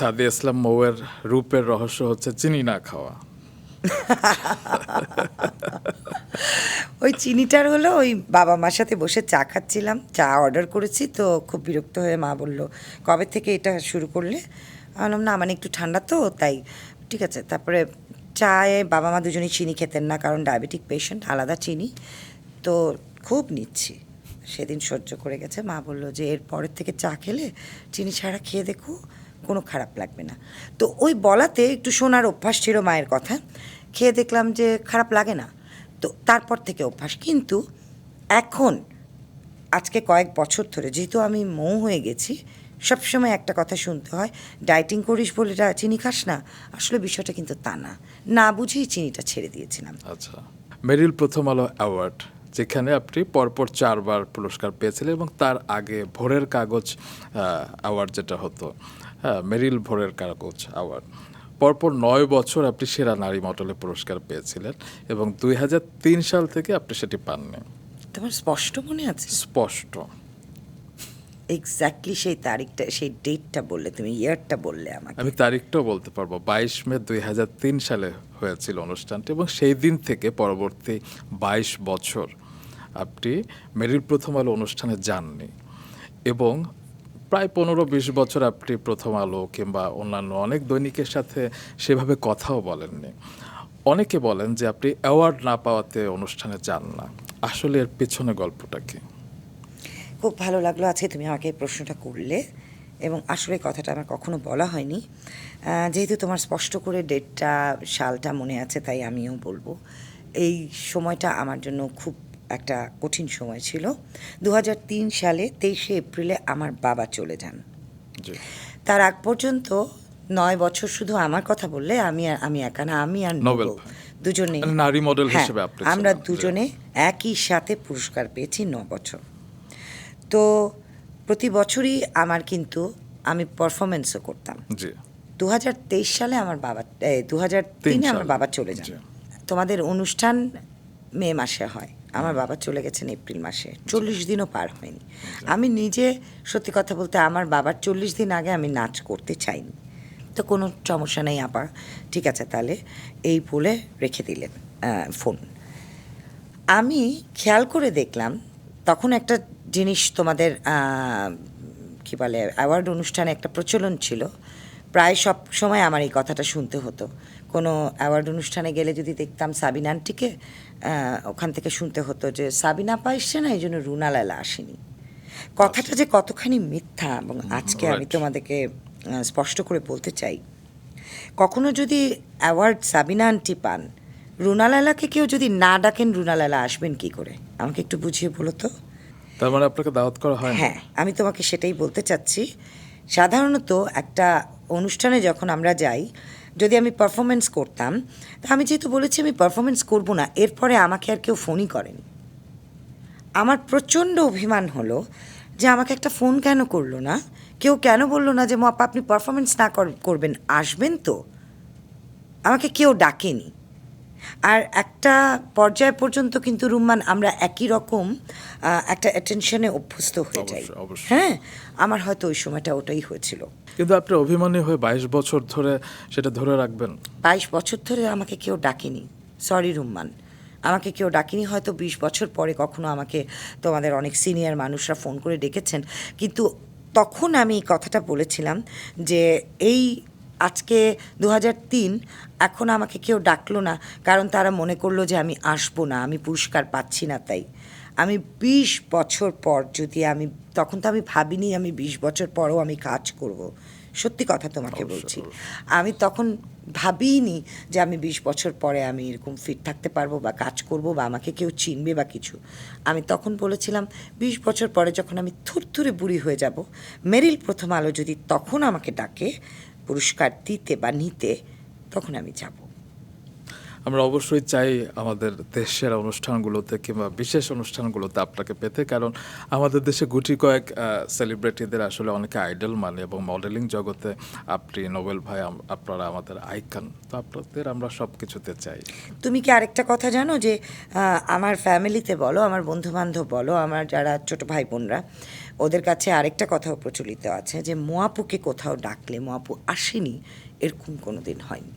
সাদি ইসলাম মৌয়ের রূপের রহস্য হচ্ছে চিনি না খাওয়া। ওই চিনিটার হলো ওই বাবা মার সাথে বসে চা খাচ্ছিলাম, চা অর্ডার করেছি তো খুব বিরক্ত হয়ে মা বলল, কবে থেকে এটা শুরু করলে? বললাম, না মানে একটু ঠান্ডা তো, তাই। ঠিক আছে, তারপরে চায়ে বাবা মা দুজনেই চিনি খেতেন না, কারণ ডায়াবেটিক পেশেন্ট, আলাদা চিনি। তো খুব নিচ্ছি। সেদিন সহ্য করে গেছে, মা বলল যে, এর পরের থেকে চা খেলে চিনি ছাড়া খেয়ে দেখো কোনো খারাপ লাগবে না। তো ওই বলাতে একটু শোনার অভ্যাস ছিল মায়ের কথা। খেয়ে দেখলাম যে খারাপ লাগে না। তো তারপর থেকে অভ্যাস। কিন্তু এখন, আজকে কয়েক বছর ধরে যেহেতু আমি মৌ হয়ে গেছি, সবসময় একটা কথা শুনতে হয়, ডায়েটিং করিস বলে চিনি খাস না? আসলে বিষয়টা কিন্তু তা না। না বুঝেই চিনিটা ছেড়ে দিয়েছিলাম। আচ্ছা। মেরিল প্রথম আলো অ্যাওয়ার্ড। যেখানে আপনি পরপর চারবার পুরস্কার পেয়েছিলেন এবং তার আগে ভোরের কাগজ অ্যাওয়ার্ড যেটা হতো হ্যাঁ মেরিল ভোরের কাগজ অ্যাওয়ার্ড পরপর নয় বছর আপনি সেরা নারী মডেলের পুরস্কার পেয়েছিলেন এবং দুই হাজার তিন সাল থেকে আপনি সেটি পাননি। তোমার স্পষ্ট মনে আছে? স্পষ্ট। এক্স্যাক্টলি সেই তারিখটা সেই ডেটটা বললে তুমি ইয়ারটা বললে আমাকে। আমি তারিখটাও বলতে পারব। বাইশ মে দুই হাজার তিন সালে হয়েছিল অনুষ্ঠানটি এবং সেই দিন থেকে পরবর্তী বাইশ বছর আপনি মেরিল প্রথম আলো অনুষ্ঠানে যাননি এবং প্রায় পনেরো বিশ বছর আপনি প্রথম আলো কিংবা অন্যান্য অনেক দৈনিকের সাথে সেভাবে কথাও বলেননি। অনেকে বলেন যে আপনি অ্যাওয়ার্ড না পাওয়াতে অনুষ্ঠানে যান না। আসলে এর পেছনে গল্পটা কি? খুব ভালো লাগল আজকে তুমি আমাকে প্রশ্নটা করলে এবং আসলে কথাটা আমার কখনো বলা হয়নি। যেহেতু তোমার স্পষ্ট করে ডেটটা, সালটা মনে আছে, তাই আমিও বলব। এই সময়টা আমার জন্য খুব একটা কঠিন সময় ছিল। দু হাজার তিন সালে তেইশে এপ্রিলে আমার বাবা চলে যান। তার আগ পর্যন্ত নয় বছর শুধু আমার কথা বললে আমি আর আমি একা না আমি আর নোবেল দুজনেই মানে নারী মডেল হ্যাঁ, হিসেবে আমরা দুজনে একই সাথে পুরস্কার পেয়েছি ন বছর। তো প্রতি বছরই আমার কিন্তু আমি পারফরমেন্সও করতাম। দু হাজার তেইশ সালে আমার বাবা দু হাজার তিনে আমার বাবা চলে যান। তোমাদের অনুষ্ঠান মে মাসে হয়। আমার বাবা চলে গেছেন এপ্রিল মাসে। চল্লিশ দিনও পার হয়নি। আমি নিজে সত্যি কথা বলতে আমার বাবার চল্লিশ দিন আগে আমি নাচ করতে চাইনি। তো কোনো সমস্যা নেই আপা। ঠিক আছে তাহলে এই বলে রেখে দিলেন ফোন। আমি খেয়াল করে দেখলাম তখন একটা জিনিস তোমাদের কি বলে অ্যাওয়ার্ড অনুষ্ঠানে একটা প্রচলন ছিল। প্রায় সব সময় আমার এই কথাটা শুনতে হতো। কোনো অ্যাওয়ার্ড অনুষ্ঠানে গেলে যদি দেখতাম সাবিনা আন্টিকে ওখান থেকে শুনতে হতো যে সাবিনা আপা এসছে না এই জন্য রুনা লালা আসেনি। কথাটা যে কতখানি মিথ্যা এবং আজকে আমি তোমাদেরকে স্পষ্ট করে বলতে চাই। কখনো যদি অ্যাওয়ার্ড সাবিনা আন্টি পান রুনালালাকে কেউ যদি না ডাকেন রুনালালা আসবেন কি করে? আমাকে একটু বুঝিয়ে বলো তো। তার মানে আপনাকে দাওয়াত করা হয় হ্যাঁ আমি তোমাকে সেটাই বলতে চাচ্ছি। সাধারণত একটা অনুষ্ঠানে যখন আমরা যাই যদি আমি পারফরমেন্স করতাম, তা আমি যেহেতু বলেছি আমি পারফরমেন্স করব না, এরপরে আমাকে আর কেউ ফোনই করেনি। আমার প্রচণ্ড অভিমান হলো যে আমাকে একটা ফোন কেন করল না? কেউ কেন বলল না যে, মা, আপনি পারফরমেন্স না কর- করবেন, আসবেন তো? আমাকে কেউ ডাকেনি। আর একটা পর্যায় পর্যন্ত কিন্তু রুম্মান আমরা একই রকম একটা অ্যাটেনশনে অভ্যস্ত হয়ে যাই। হ্যাঁ আমার হয়তো ওই সময়টা ওটাই হয়েছিল। কিন্তু আপনি অভিমানী হয়ে বাইশ বছর ধরে সেটা ধরে রাখবেন? বাইশ বছর ধরে আমাকে কেউ ডাকেনি। সরি রুম্মান। আমাকে কেউ ডাকেনি হয়তো বিশ বছর পরে কখনো আমাকে তোমাদের অনেক সিনিয়র মানুষরা ফোন করে ডেকেছেন। কিন্তু তখন আমি কথাটা বলেছিলাম যে এই আজকে দু তিন এখন আমাকে কেউ ডাকলো না কারণ তারা মনে করল যে আমি আসব না আমি পুরস্কার পাচ্ছি না তাই। আমি বিশ বছর পর যদি আমি তখন তো আমি ভাবিনি আমি বিশ বছর পরও আমি কাজ করব। সত্যি কথা তোমাকে বলছি। আমি তখন ভাবিনি যে আমি বিশ বছর পরে আমি এরকম ফিট থাকতে পারব বা কাজ করব বা আমাকে কেউ চিনবে বা কিছু। আমি তখন বলেছিলাম বিশ বছর পরে যখন আমি থুরথুরে বুড়ি হয়ে যাব মেরিল প্রথম আলো যদি তখন আমাকে ডাকে পুরস্কার দিতে বা নিতে তখন আমি যাব। আমরা অবশ্যই চাই আমাদের দেশের অনুষ্ঠানগুলোতে কিংবা বিশেষ অনুষ্ঠানগুলোতে আপনাকে পেতে, কারণ আমাদের দেশে গুটি কয়েক সেলিব্রিটিদের আসলে অনেকে আইডল মানে এবং মডেলিং জগতে আপনি নোবেল ভাই আপনারা আমাদের আইকন তো আপনাদের আমরা সব কিছুতে চাই। তুমি কি আরেকটা কথা জানো যে আমার ফ্যামিলিতে বলো, আমার বন্ধু বান্ধব বলো, আমার যারা ছোট ভাই বোনরা ওদের কাছে আরেকটা কথাও প্রচলিত আছে যে মোয়াপুকে কোথাও ডাকলে মোয়াপু আসেনি, এরকম কোনো দিন হয়নি।